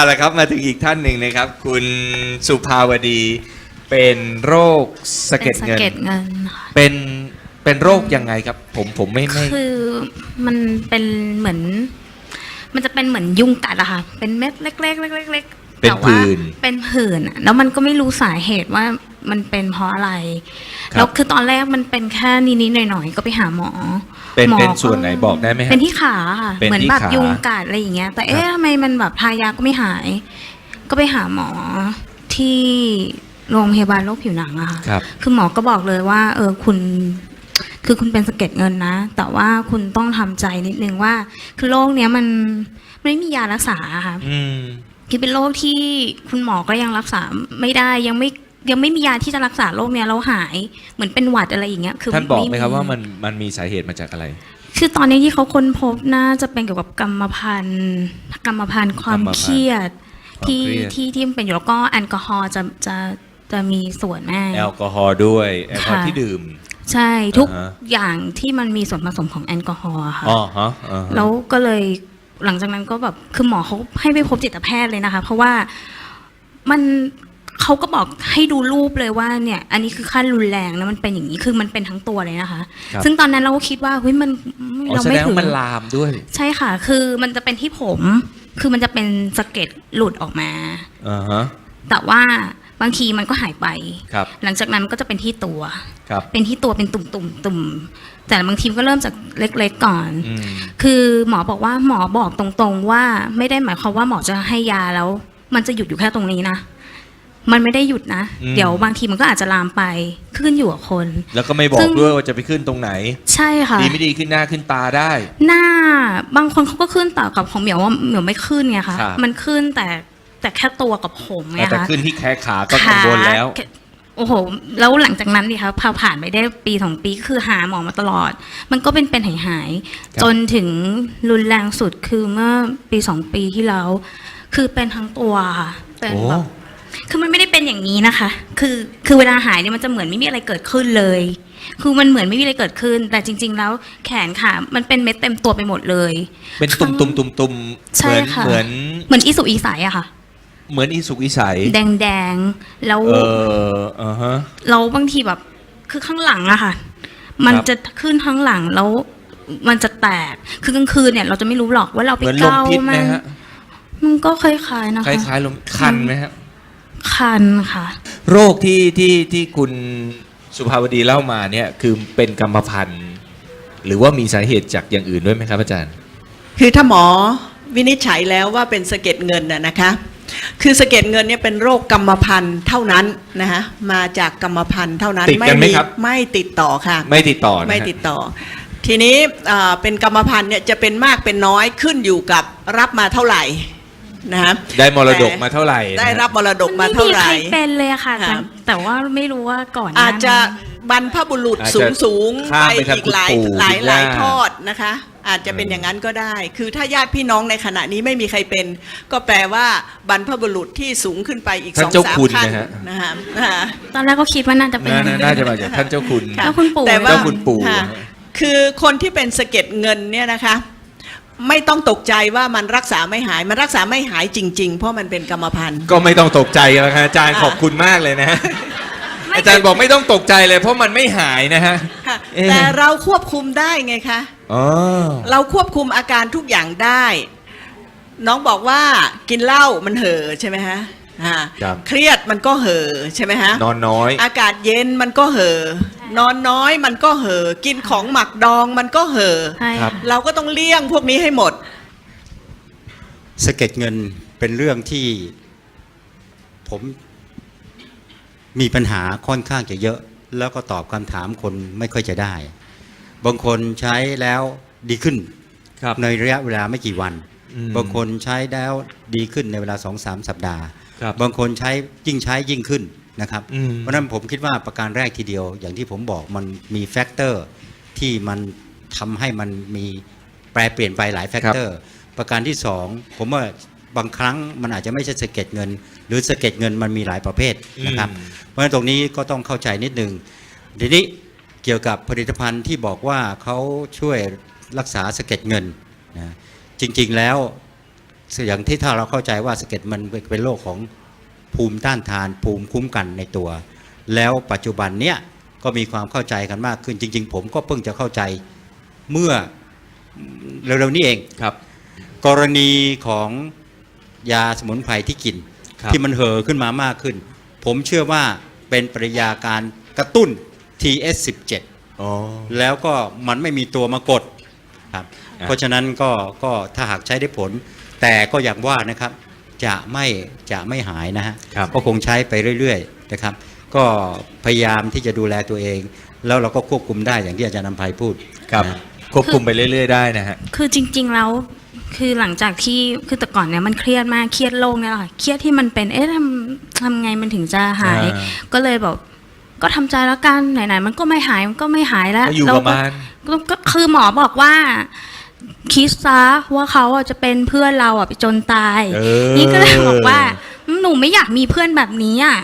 เอาละครับมาถึงอีกท่านหนึ่งนะครับ คุณสุภาวดีเป็นโรคสะเก็ดเป็นเงินสะเก็ดเงินค่ะเป็นเป็นโรคยังไงครับ ผมผมไม่ไม่คือมันเป็นเหมือน มันจะเป็นเหมือนยุงกัดอะค่ะ เป็นเม็ดเล็กๆเล็กๆเล็กๆเป็นแต่ว่าผื่น เป็นผื่นอะแล้วมันก็ไม่รู้สาเหตุว่า มันเป็นเพราะอะไรครับ แล้วคือตอนแรกมันเป็นแค่นิดๆหน่อยๆก็ไปหาหมอเป็นหมอเป็นส่วนไหนบอกได้ไหมฮะ เป็นที่ขาค่ะเป็นเหมือนที่แบบขายุงกัดอะไรอย่างเงี้ย แต่เอ๊ะครับทำไมมันแบบทายาก็ไม่หาย ก็ไปหาหมอที่โรงพยาบาลโรคผิวหนังอะค่ะครับคือหมอก็บอกเลยว่า เออคุณ คือคุณเป็นสะเก็ดเงินนะ แต่ว่าคุณต้องทำใจนิดนึงว่า คือโรคเนี้ยมันไม่มียารักษาอะค่ะ อืม คือเป็นโรคที่คุณหมอก็ยังรักษาไม่ได้ยังไม่ ยังไม่มียาที่จะรักษาโรคเนี้ยเราหายเหมือนเป็นหวัดอะไรอย่างเงี้ยคือท่านบอกไหมครับมีว่ามันมันมีสาเหตุมาจากอะไร คือตอนนี้ที่เขาค้นพบน่าจะเป็นเกี่ยวกับกรรมพันธุ์กรรมพันธุ์ความกรรมพันธุ์เครียดความที่เครียดที่ที่มันเป็นอยู่แล้วก็แอลกอฮอล์จะจะจะมีส่วนแม่แอลกอฮอล์ด้วยแอลกอฮอล์ค่ะที่ดื่ม ใช่ทุกอ่าฮะอย่างที่มันมีส่วนผสมของแอลกอฮอล์อะค่ะอ๋อฮะอ่าฮะแล้วก็เลยหลังจากนั้นก็แบบคือหมอเขาให้ไปพบจิตแพทย์เลยนะคะ เพราะว่ามัน เขาก็บอกให้ดูรูปเลยว่าเนี่ยอันนี้คือขั้นรุนแรงแล้วมันเป็นอย่างนี้คือมันเป็นทั้งตัวเลยนะคะ ครับ ซึ่งตอนนั้นเราก็คิดว่าเฮ้ยมันอ๋อเราแสไม่ดงถึง ว่ามันลามด้วย ใช่ค่ะ คือมันจะเป็นที่ผม คือมันจะเป็นสะเก็ดหลุดออกมา อ่าฮะ แต่ว่าบางทีมันก็หายไป ครับ หลังจากนั้นมันก็จะเป็นที่ตัว ครับ เป็นที่ตัวเป็นตุ่มตุ่มๆตุ่มแต่บางทีมันก็เริ่มจากเล็กๆก่อน อืม คือหมอบอกว่าหมอบอกตรงๆว่าไม่ได้หมายความว่าหมอจะให้ยาแล้ว มันจะหยุดอยู่แค่ตรงนี้นะ มันไม่ได้หยุดนะ อืม เดี๋ยวบางทีมันก็อาจจะลามไปขึ้นอยู่กับคน แล้วก็ไม่บอซึ่กง ด้วยว่าจะไปขึ้นตรงไหน ใช่ค่ะ ดีไม่ดีขึ้นหน้าขึ้นตาได้ หน้าบางคนเขาก็ขึ้นต่อกับของเหมียวว่าเหมียวไม่ขึ้นไงคะครับ มันขึ้นแต่แต่แค่ตัวกับผมไงแต่คะขึ้นที่แค่ขาก็กังวลแล้ว ขาโอ้โห แล้วหลังจากนั้นดิคะพอผ่านไปได้ปีสองปีคือหาหมอมาตลอด มันก็เป็นเป็นหายหายๆครับจนถึงรุนแรงสุดคือเมื่อปีสองปีที่แล้ว คือเป็นทั้งตัวค่ะเป็นโอ้แบบ คือมันไม่ได้เป็นอย่างนี้นะคะ คือคือเวลาหายเนี่ยมันจะเหมือนไม่มีอะไรเกิดขึ้นเลย คือมันเหมือนไม่มีอะไรเกิดขึ้น แต่จริง ๆ แล้วแขนขามันเป็นเม็ดเต็มตัวไปหมดเลย เป็นตุ่มตุ่มตุ่มตุ่มใช่เหมือนค่ะ เหมือนเหมือนอีสุกอีใสอะค่ะ เหมือนอีสุกอีใสแดงๆแล้ว เอออ่าฮะเราบางทีแบบคือข้างหลังอะค่ะ มันครับ จะขึ้นข้างหลังแล้วมันจะแตกคือกลางคืนเนี่ย เราจะไม่รู้หรอกว่าเราเหไปมือนลมเก้าพิษไหมมันฮะมันก็คล้ายๆนะคคะล้ายๆลมคันไหมฮะ คันค่ะ โรคที่ที่ที่คุณสุภาวดีเล่ามาเนี่ยคือเป็นกรรมพันธุ์หรือว่ามีสาเหตุจากอย่างอื่นด้วยไหมครับอาจารย์ คือถ้าหมอวินิจฉัยแล้วว่าเป็นสะเก็ดเงินน่ะนะคะ คือสะเก็ดเงินเนี่ยเป็นโรคกรรมพันธุ์เท่านั้นนะคะมาจากกรรมพันธุ์เท่านั้นติดกันไหมครับ ไม่ติดต่อค่ะ ไม่ติดต่อนะฮะไม่ติดต่อ ทีนี้อ่าเป็นกรรมพันธุ์เนี่ยจะเป็นมากเป็นน้อยขึ้นอยู่กับรับมาเท่าไหร่ นะคะได้มรดกมาเท่าไหร่นะฮะได้รับมรดกมาเท่าไหร่ ไม่มีใครเป็นเลยอะค่ะค่ะแต่แต่ว่าไม่รู้ว่าก่อนหน้อาจจะนั้น บรรพบุรุษอาจสูจะงสูงข้าไปมไปทางอีกหลายคุณปู่หลายคุณหลายย่าทอดนะคะ อาจจะเป็นอย่างนั้นก็ได้ คือถ้าญาติพี่น้องในขณะนี้ไม่มีใครเป็น ก็แปลว่าบรรพบุรุษที่สูงขึ้นไปอีกท่าสนองเจ้าสามคุณขั้นนะฮะ นะคะนะคะตอนแรกก็คิดว่าน่าจะเป็นน่าน่าน่าจะมาจากท่านเจ้าคุณ ค่ะ แล้วคุณปู่ แต่ว่า เจ้าคุณปู่ ค่ะฮะคือคนที่เป็นสะเก็ดเงินเนี่ยนะคะ ไม่ต้องตกใจว่ามันรักษาไม่หาย มันรักษาไม่หายจริง ๆ เพราะมันเป็นกรรมพันธุ์ ก็ไม่ต้องตกใจแล้วครับอาจารย์ขอบคุณมากเลยนะฮะอาจารย์บอกไม่ต้องตกใจเลย เพราะมันไม่หายนะฮะค่ะเอ๊ะแต่เราควบคุมได้ไงคะ อ๋อเราควบคุมอาการทุกอย่างได้ น้องบอกว่ากินเหล้ามันเห่อใช่ไหมฮะ อ่าครับ เครียดมันก็เห่อใช่ไหมฮะ นอนน้อย อากาศเย็นมันก็เห่อนอนน้อยมันก็เห่อกินของหมักดองมันก็เห่อใช่ครัค่ะบเราก็ต้องเลี่ยงพวกนี้ให้หมด สะเก็ดเงินเป็นเรื่องที่ผมมีปัญหาค่อนข้างจะเยอะ แล้วก็ตอบคำถามคนไม่ค่อยจะได้ บางคนใช้แล้วดีขึ้นครับในระยะเวลาไม่กี่วัน อืม บางคนใช้แล้วดีขึ้นในเวลาสองสามสัปดาห์ ครับบางคนใช้ยิ่งใช้ยิ่งขึ้นนะครับ อืม เพราะฉะนั้นผมคิดว่าประการแรกทีเดียว อย่างที่ผมบอกมันมีแฟกเตอร์ที่มันทำให้มันมีแปรเปลี่ยนไปหลายแฟกเตอร์ ประการที่สองผมว่าบางครั้งมันอาจจะไม่ใช่สะเก็ดเงิน หรือสะเก็ดเงินมันมีหลายประเภทนะครับ อืม เพราะฉะนั้นตรงนี้ก็ต้องเข้าใจนิดนึงทีนี้เกี่ยวกับผลิตภัณฑ์ที่บอกว่าเขาช่วยรักษาสะเก็ดเงินนะจริงๆแล้ว อย่างที่ถ้าเราเข้าใจว่าสะเก็ดมันเป็นโรคของภูมิต้านทาน ภูมิคุ้มกันในตัว แล้วปัจจุบันเนี้ยก็มีความเข้าใจกันมากขึ้นจริง ๆ ผมก็เพิ่งจะเข้าใจเมื่อเร็วๆนี้เองครับ กรณีของยาสมุนไพรที่กินครับที่มันเห่อขึ้นมามากขึ้น ผมเชื่อว่าเป็นปริยาการกระตุ้น TS17 อ๋อแล้วก็มันไม่มีตัวมากดครับอะเพราะฉะนั้นก็ก็ถ้าหากใช้ได้ผล แต่ก็อย่างว่านะครับจะไม่จะไม่หายนะฮะครับก็คงใช้ไปเรื่อยๆนะครับ ก็พยายามที่จะดูแลตัวเอง แล้วเราก็ควบคุมได้อย่างที่อาจารย์นำภัยพูดครับนะควบคุมไปเรื่อย ๆ ได้นะฮะคือจริง ๆ แล้วคือหลังจากที่คือแต่ก่อนเนี่ยมันเครียดมากเครียดโรคเนี่ยแหละค่ะเครียดที่มันเป็นเอ๊ะทำทำไงมันถึงจะหายอ่าก็เลยแบบก็ทำใจแล้วกันไหนๆมันก็ไม่หายมันก็ไม่หายแล้วก็อยู่เราประมาณก็ก็คือหมอบอกว่า คิดซะว่าเขาอะจะเป็นเพื่อนเราอะไปจนตาย เออ นี่ก็เลยบอกว่า หนูไม่อยากมีเพื่อนแบบนี้อะ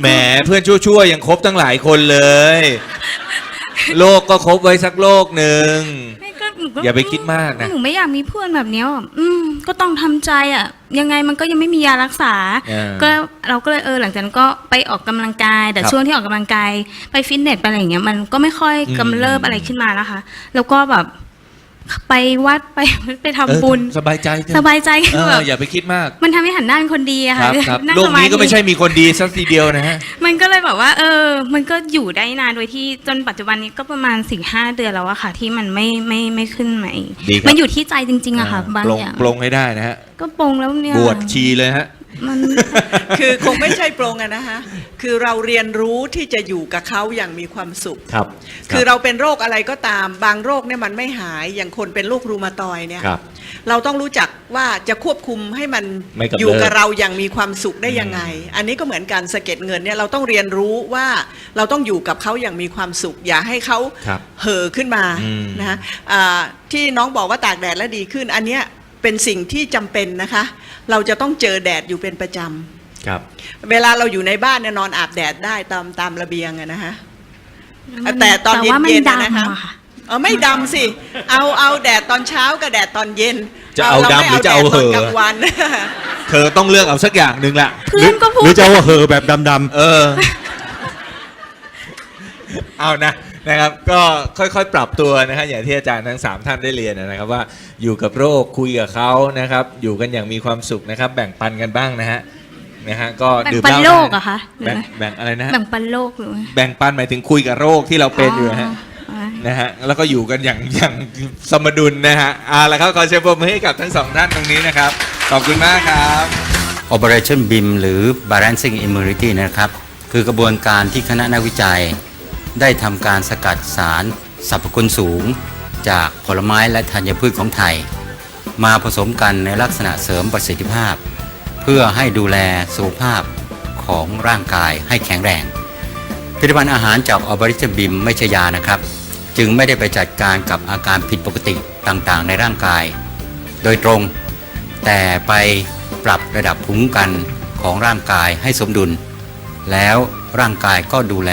แหมเพื่อนชั่วๆยังครบตั้งหลายคนเลย โลกก็ครบไว้สักโลกหนึ่ง ไม่ก็หนูก็อย่าไปคิดมากนะหนูไม่อยากมีเพื่อนแบบเนี้ยอะอืม ก็ต้องทำใจอะ ยังไงมันก็ยังไม่มียารักษา เออก็เราก็เลยเออ หลังจากนั้นก็ไปออกกำลังกาย แต่ครับช่วงที่ออกกำลังกาย ไปฟิตเนสไปอะไรอย่างเงี้ยมันก็ไม่ค่อยอืม กำเริบอะไรขึ้นมานะคะ แล้วก็แบบ ไปวัดไปไปทำเออบุญสบายใจเถอะสบายใจเอคืออแบบอย่าไปคิดมาก มันทำให้หันหน้าเป็นคนดีอะคค่ะรับครับนั่งโลกนี้ก็สาธิไม่ใช่มีคนดีสักทีเดียวนะฮะ มันก็เลยแบบว่า เออ มันก็อยู่ได้นานโดยที่จนปัจจุบันนี้ก็ประมาณสี่ห้าเดือนแล้วอะค่ะ ที่มันไม่ไม่ไม่ขึ้นมาอีกดีครับ มันอยู่ที่ใจจริงๆอะค่ะบางปลงอย่างปลงให้ได้นะฮะ ก็ปรงแล้วเนี่ยบวชชีเลยฮะ มัน คือคงไม่ใช่โปรงอะนะคะคือเราเรียนรู้ที่จะอยู่กับเขาอย่างมีความสุข ครับคือเราเป็นโรคอะไรก็ตาม บางโรคเนี่ยมันไม่หายอย่างคนเป็นโรครูมาตอยด์เนี่ย ครับ เราต้องรู้จักว่าจะควบคุมให้มันไม่กำเริบ อยู่กับเราอย่างมีความสุขได้ยังไง อันนี้ก็เหมือนการสะเก็ดเงินเนี่ยเราต้องเรียนรู้ว่าเราต้องอยู่กับเขาอย่างมีความสุข อย่าให้เขาครับเห่อขึ้นมาอืม นะฮะอ่าที่น้องบอกว่าตากแดดแล้วดีขึ้น อันเนี้ย เป็นสิ่งที่จำเป็นนะคะ เราจะต้องเจอแดดอยู่เป็นประจำ ครับ เวลาเราอยู่ในบ้านเนี่ยนอนอาบแดดได้ตามตามระเบียงอะนะฮะแต่ตอนแต่ว่ามัเย็นๆน่ะดำนะคะอะค่ะเออไม่ดำสิ เอาเอาแดดตอนเช้ากับแดดตอนเย็นจะเอารดำไม่หรือจะเอาแดดตนเหอะกลางวัน เธอต้องเลือกเอาสักอย่างหนึ่งละเพื่อนก็พูหรืดอจะว่าเห่อแบบดำๆเออ เอานะนะครับก็ค่อยๆ ปรับตัวนะครับอย่างที่อาจารย์ทั้งสามท่านได้เรียนนะครับว่าอยู่กับโรคคุยกับเขานะครับอยู่กันอย่างมีความสุขนะครับ แบ่งปันกันบ้างนะฮะนะฮะก็แบ่งดื่มปันเหล้าโลกได้อะคะหรือแบ่งไงแบ่งอะไรนะฮะแบ่งปันโลกหรือไงแบ่งปันหมายถึงคุยกับโรคที่เราเป็นอยู่นะฮะ อ๋อ นะฮะแล้วก็อยู่กันอย่างอย่างสมดุลนะฮะเอาละครับขอเชิญปรบมือให้กับทั้งสองท่านตรงนี้นะครับ ขอบคุณมากครับ Operation BIM หรือ Balancing Immunity นะครับ คือกระบวนการที่คณะนักวิจัย ได้ทำการสกัดสารสรรพคุณสูง จากผลไม้และธัญพืชของไทย มาผสมกันในลักษณะเสริมประสิทธิภาพ เพื่อให้ดูแลสุขภาพของร่างกายให้แข็งแรงผลิตภัณฑ์อาหารจากออบริชบิมไม่ใช่ยานะครับ จึงไม่ได้ไปจัดการกับอาการผิดปกติต่างๆ ในร่างกาย โดยตรง แต่ไปปรับระดับภูมิคุ้มกันของร่างกายให้สมดุล แล้วร่างกายก็ดูแล